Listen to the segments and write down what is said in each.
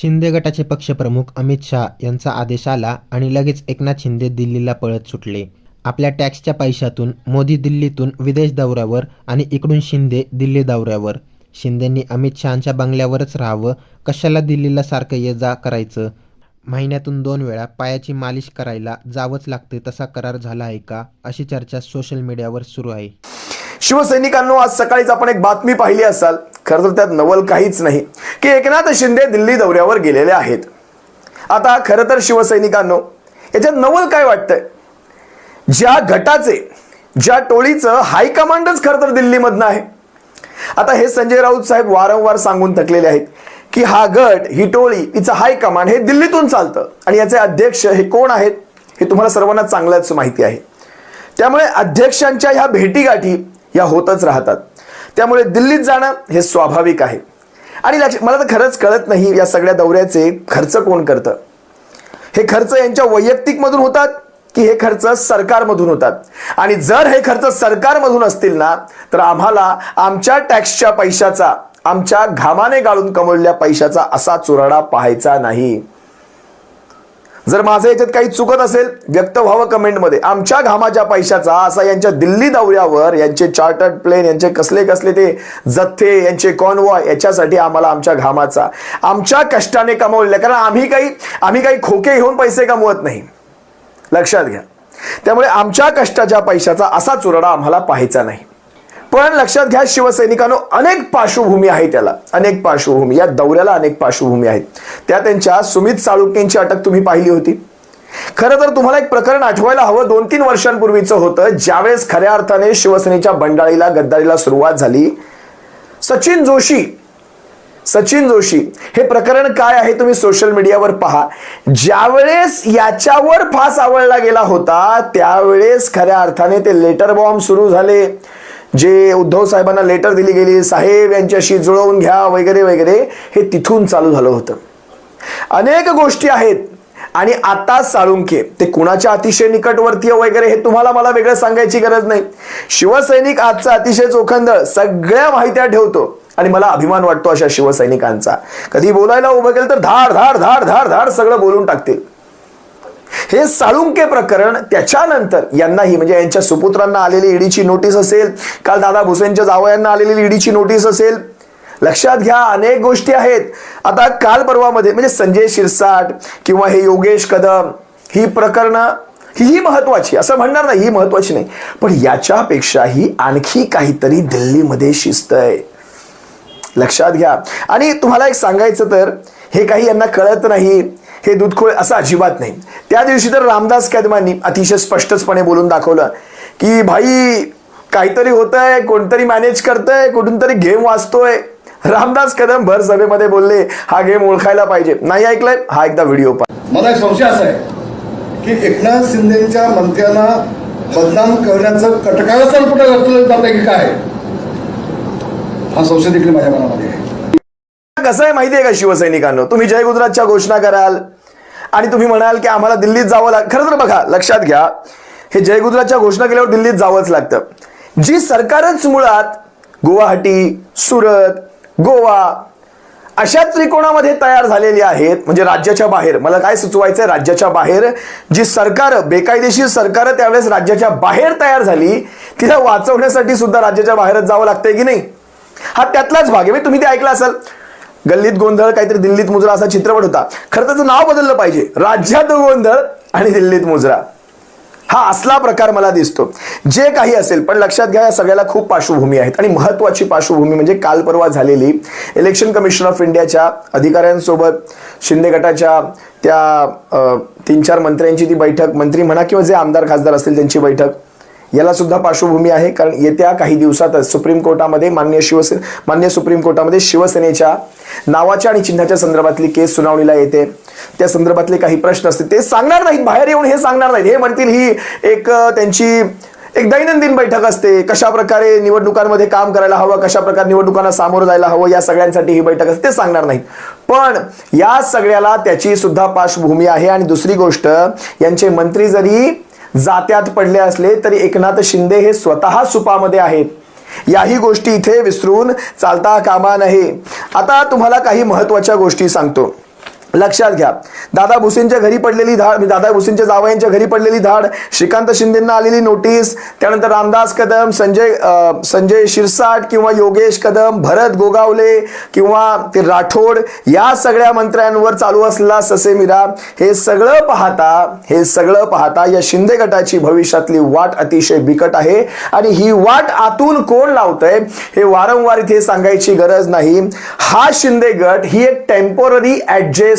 शिंदे गटाचे पक्षप्रमुख अमित शहा यांचा आदेश आला आणि लगेच एकनाथ शिंदे दिल्लीला पळत सुटले. आपल्या टॅक्सच्या पैशातून मोदी दिल्लीतून विदेश दौऱ्यावर आणि इकडून शिंदे दिल्ली दौऱ्यावर. शिंदेंनी अमित शहांच्या बंगल्यावरच राहावं कशाला दिल्लीला सारखं ये जा करायचं? महिन्यातून दोन वेळा पायाची मालिश करायला जावंच लागते तसा करार झाला आहे का? अशी चर्चा सोशल मीडियावर सुरू आहे. शिवसैनिकांनो आज सकाळीच आपण एक बातमी पाहिली असाल. खरं तर त्यात नवल काहीच नाही. की एकनाथ शिंदे दिल्ली दौऱ्यावर गेलेले आहेत. आता खरं तर शिवसैनिकांनो याच्यात नवल काय वाटतंय? ज्या गटाचे ज्या टोळीचं हायकमांडच खरं तर दिल्लीमधनं आहे. आता हे संजय राऊत साहेब वारंवार सांगून थकलेले आहेत की हा गट ही टोळी हिचं हायकमांड हे दिल्लीतून चालतं. आणि याचे अध्यक्ष हे कोण आहेत हे तुम्हाला सर्वांना चांगलंच माहिती आहे. त्यामुळे अध्यक्षांच्या ह्या भेटीगाठी या होतच राहतात. त्यामुळे दिल्लीत जाणं हे स्वाभाविक आहे. आणि मला तर खरंच कळत नाही या सगळ्या दौऱ्याचे खर्च कोण करतं? हे खर्च यांच्या वैयक्तिक मधून होतात की हे खर्च सरकारमधून होतात? आणि जर हे खर्च सरकारमधून असतील ना तर आम्हाला आमच्या टॅक्सच्या पैशाचा आमच्या घामाने गाळून कमवलेल्या पैशाचा असा चुराडा पाहायचा नाही. जर माझं याच्यात काही चुकत असेल व्यक्त व्हावं कमेंटमध्ये. आमच्या घामाच्या पैशाचा असा यांच्या दिल्ली दौऱ्यावर यांचे चार्टर्ड प्लेन यांचे कसले कसले ते जथ्थे यांचे कॉनवॉय याच्यासाठी आम्हाला आमच्या घामाचा. आमच्या कष्टाने कमवलेल्या कारण आम्ही काही आम्ही काही खोके घेऊन पैसे कमवत नाही. लक्षात घ्या. त्यामुळे आमच्या कष्टाच्या पैशाचा असा चुराडा आम्हाला पाहायचा नाही. पण लक्षात घ्या शिवसैनिकांनो अनेक पार्श्वभूमी आहे त्याला अनेक पार्श्वभूमी या दौऱ्याला अनेक पार्श्वभूमी आहेत. त्या त्यांच्या सुमित साळुंकेंची अटक तुम्ही पाहिली होती. खरं तर तुम्हाला एक प्रकरण आठवायला हवं. दोन तीन वर्षांपूर्वीचं होतं. ज्यावेळेस खऱ्या अर्थाने शिवसेनेच्या बंडाळीला गद्दारीला सुरुवात झाली. सचिन जोशी सचिन जोशी हे प्रकरण काय आहे तुम्ही सोशल मीडियावर पहा. ज्यावेळेस याच्यावर फास आवळला गेला होता त्यावेळेस खऱ्या अर्थाने ते लेटर बॉम्ब सुरू झाले. जे उद्धव साहेबांना लेटर दिली गेली साहेब यांच्याशी जुळवून घ्या वगैरे वगैरे हे तिथून चालू झालं होतं. अनेक गोष्टी आहेत. आणि आता साळुंके ते कुणाच्या अतिशय निकटवर्तीय वगैरे हे तुम्हाला मला वेगळं सांगायची गरज नाही. शिवसैनिक आजचा अतिशय चोखंदळ सगळ्या माहित्या ठेवतो. आणि मला अभिमान वाटतो अशा शिवसैनिकांचा. कधी बोलायला उभं केलं तर धाड धाड धाड धाड धाड सगळं बोलून टाकतील. हे साळुंके प्रकरण त्याच्यानंतर यांनाही म्हणजे यांच्या सुपुत्रांना आलेली ईडीची नोटीस असेल काल दादा भुसेनच्या जावयांना आलेली ईडीची नोटीस असेल. लक्षात घ्या अनेक गोष्टी आहेत. आता काल परवामध्ये म्हणजे संजय शिरसाट किंवा हे योगेश कदम ही प्रकरणं ही महत्वाची असं म्हणणार नाही ही महत्वाची नाही. पण याच्यापेक्षाही आणखी काहीतरी दिल्लीमध्ये शिस्त आहे लक्षात घ्या. आणि तुम्हाला एक सांगायचं तर हे काही यांना कळत नाही. हे दूधखोळ असं अजिबात नाही. त्या दिवशी तर रामदास कदमांनी अतिशय स्पष्टपणे बोलून दाखवलं की भाई काहीतरी होतंय कोणतरी मॅनेज करतंय कुठून तरी गेम वाचतोय. रामदास कदम भर सभेमध्ये बोलले हा गेम ओळखायला पाहिजे. नाही ऐकलंय? हा एकदा व्हिडिओ पहा. मला एक संशय असा आहे की एकनाथ शिंदेच्या मंत्र्यांना बदनाम करण्याचं कटकाळाचं कुठं घातलं जात आहे की? काय हा संशय देखील माझ्या मनामध्ये आहे. कसं आहे माहितीये का शिवसैनिकांनो? तुम्ही जय गुजरातच्या घोषणा कराल. आणि तुम्ही म्हणाल की आम्हाला दिल्लीत जावं लाग खरं तर बघा लक्षात घ्या हे जय गुजरातच्या घोषणा केल्यावर दिल्लीत जावंच लागतं. जी सरकारच मुळात गुवाहाटी सुरत गोवा अशा त्रिकोणामध्ये तयार झालेली आहेत म्हणजे राज्याच्या बाहेर. मला काय सुचवायचंय? राज्याच्या बाहेर. जी सरकार बेकायदेशीर सरकार त्यावेळेस राज्याच्या बाहेर तयार झाली तिला वाचवण्यासाठी सुद्धा राज्याच्या बाहेरच जावं लागतंय की नाही? हा त्यातलाच भाग आहे. म्हणजे तुम्ही ते ऐकलं असाल. गल्लीत गोंधळ काहीतरी दिल्लीत मुजरा असा चित्रपट होता. खरं त्याचं नाव बदललं पाहिजे. राज्यात गोंधळ आणि दिल्लीत मुजरा. हा असला प्रकार मला दिसतो. जे काही असेल पण लक्षात घ्या या सगळ्याला खूप पार्श्वभूमी आहेत. आणि महत्वाची पार्श्वभूमी म्हणजे काल परवा झालेली इलेक्शन कमिशन ऑफ इंडियाच्या अधिकाऱ्यांसोबत शिंदे गटाच्या त्या तीन चार मंत्र्यांची ती बैठक. मंत्री म्हणा किंवा जे आमदार खासदार असतील त्यांची बैठक. याला सुद्धा पार्श्वभूमी आहे. कारण येत्या काही दिवसातच सुप्रीम कोर्टामध्ये मान्य शिवसेना मान्य सुप्रीम कोर्टामध्ये शिवसेनेच्या नावाच्या आणि चिन्हाच्या संदर्भातली केस सुनावणीला येते. त्या संदर्भातले काही प्रश्न असतील ते सांगणार नाहीत. बाहेर येऊन हे सांगणार नाहीत. हे म्हणतील ही एक त्यांची एक दैनंदिन बैठक असते. कशा प्रकारे निवडणुकांमध्ये काम करायला हवं कशा प्रकारे निवडणुकांना सामोरं जायला हवं या सगळ्यांसाठी ही बैठक असते ते सांगणार नाही पण या सगळ्याला त्याची सुद्धा पार्श्वभूमी आहे. आणि दुसरी गोष्ट यांचे मंत्री जरी जात्यात पडले असले तरी एकनाथ शिंदे हे स्वतः सुपामध्ये आहेत. याही गोष्टी इथे विसरून चालता कामा नये. आता तुम्हाला काही महत्त्वाच्या गोष्टी सांगतो. लक्षात घ्या. दादा भुसेंच्या घरी पडलेली धाड म्हणजे दादा भुसेंच्या जावयांच्या घरी पडलेली धाड श्रीकांत शिंदेंना आलेली नोटीस त्यानंतर रामदास कदम संजय संजय शिरसाट किंवा योगेश कदम भरत गोगावले किंवा ते राठोड या सगळ्या मंत्र्यांवर चालू असलेला ससेमिरा हे सगळं पाहता हे सगळं पाहता या शिंदे गटाची भविष्यातली वाट अतिशय बिकट आहे. आणि ही वाट आतून कोण लावतंय हे वारंवार इथे सांगायची गरज नाही. हा शिंदे गट ही एक टेम्पोररी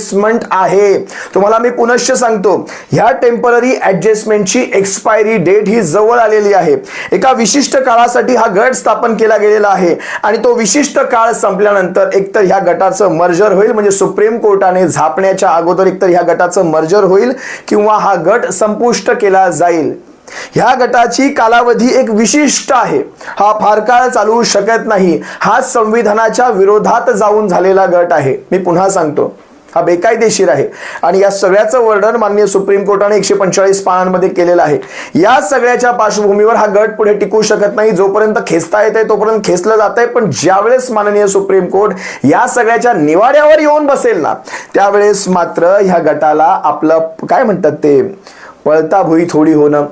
ऍडजस्टमेंट आहे. तुम्हाला मी पुनश्च सांगतो ह्या टेंपररी ऍडजस्टमेंटची एक्सपायरी डेट ही जवळ आलेली आहे. एका विशिष्ट काळासाठी हा गट स्थापन केला गेलेला आहे आणि तो विशिष्ट काळ संपल्यानंतर एकतर ह्या गटाचं मर्जर होईल म्हणजे सुप्रीम कोर्टाने झापण्याच्या अगोदर एकतर ह्या गटाचं मर्जर होईल किंवा हा गट संपुष्ट केला जाईल. ह्या गटाची कालावधी एक विशिष्ट आहे. हा फार काळ चालू शकत नाही. हा संविधानाच्या विरोधात जाऊन झालेला गट आहे. मी पुन्हा सांगतो. हा बेकायदेशीर आहे. आणि या सगळ्याचं वर्णन माननीय सुप्रीम कोर्टाने एकशे पंचेचाळीस पानांमध्ये केलेलं आहे. या सगळ्याच्या पार्श्वभूमीवर हा गट पुढे टिकू शकत नाही. जोपर्यंत खेचता येत आहे तोपर्यंत खेचलं जात आहे पण ज्यावेळेस माननीय सुप्रीम कोर्ट या सगळ्याच्या निवाड्यावर येऊन बसेल ना त्यावेळेस मात्र ह्या गटाला आपलं काय म्हणतात ते पळता भुई थोडी होणं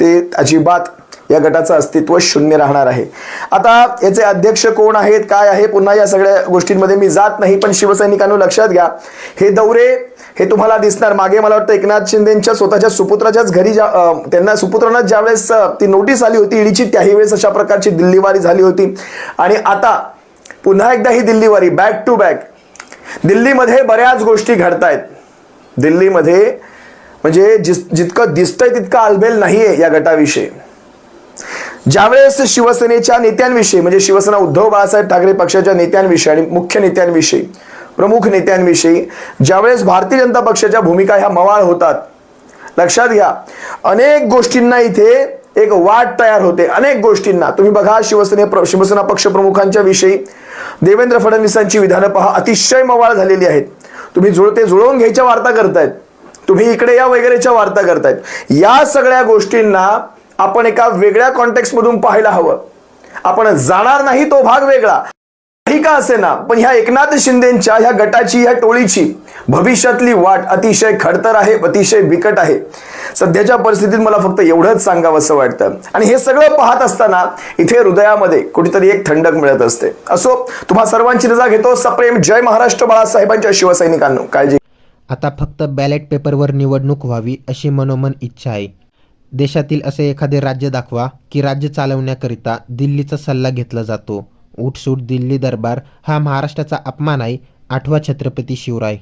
ते अजिबात या गटाचं अस्तित्व शून्य राहणार आहे. आता याचे अध्यक्ष कोण आहेत काय आहे पुन्हा या सगळ्या गोष्टींमध्ये मी जात नाही पण शिवसैनिकांनो लक्षात घ्या. हे दौरे हे तुम्हाला दिसणार. मागे मला वाटतं एकनाथ शिंदेच्या स्वतःच्या सुपुत्राच्याच घरी ज्या त्यांना सुपुत्रांना ज्यावेळेस ती नोटीस आली होती ईडीची त्याही वेळेस अशा प्रकारची दिल्लीवारी झाली होती. आणि आता पुन्हा एकदा ही दिल्लीवारी बॅक टू बॅक दिल्लीमध्ये बऱ्याच गोष्टी घडतायत. दिल्लीमध्ये म्हणजे जिस जितकं दिसतंय तितकं आलबेल नाहीये या गटाविषयी. ज्यावेळेस शिवसेनेच्या नेत्यांविषयी म्हणजे शिवसेना उद्धव बाळासाहेब ठाकरे पक्षाच्या नेत्यांविषयी आणि मुख्य नेत्यांविषयी प्रमुख नेत्यांविषयी ज्यावेळेस भारतीय जनता पक्षाच्या भूमिका ह्या मवाळ होतात लक्षात घ्या अनेक गोष्टींना इथे एक वाट तयार होते. अनेक गोष्टींना तुम्ही बघा शिवसेने प्र- शिवसेना पक्ष प्रमुखांच्या विषयी देवेंद्र फडणवीसांची विधानं पहा अतिशय मवाळ झालेली आहेत. तुम्ही जुळते जुळवून घ्यायच्या वार्ता करतायत. तुम्ही इकडे या वगैरेच्या वार्ता करतायत. या सगळ्या गोष्टींना आपण एका वेगळ्या कॉन्टेक्स्ट मधून पाहायला हवं. आपण जाणार नाही तो भाग वेगळा. काही का असे ना? पण ह्या एकनाथ शिंदेच्या ह्या गटाची ह्या टोळीची भविष्यातली वाट अतिशय खडतर आहे अतिशय बिकट आहे. सध्याच्या परिस्थितीत मला फक्त एवढंच सांगावं असं वाटतं. आणि हे सगळं पाहत असताना इथे हृदयामध्ये कुठेतरी एक थंडक मिळत असते. असो तुम्हा सर्वांची रजा घेतो. सप्रेम जय महाराष्ट्र बाळासाहेबांच्या शिवसैनिकांनो. काळजी आता फक्त बॅलेट पेपरवर निवडणूक व्हावी अशी मनोमन इच्छा आहे. देशातील असे एखादे राज्य दाखवा की राज्य चालवण्याकरिता दिल्लीचा सल्ला घेतला जातो. उठसूट दिल्ली दरबार हा महाराष्ट्राचा अपमान आहे आठवा छत्रपती शिवराय.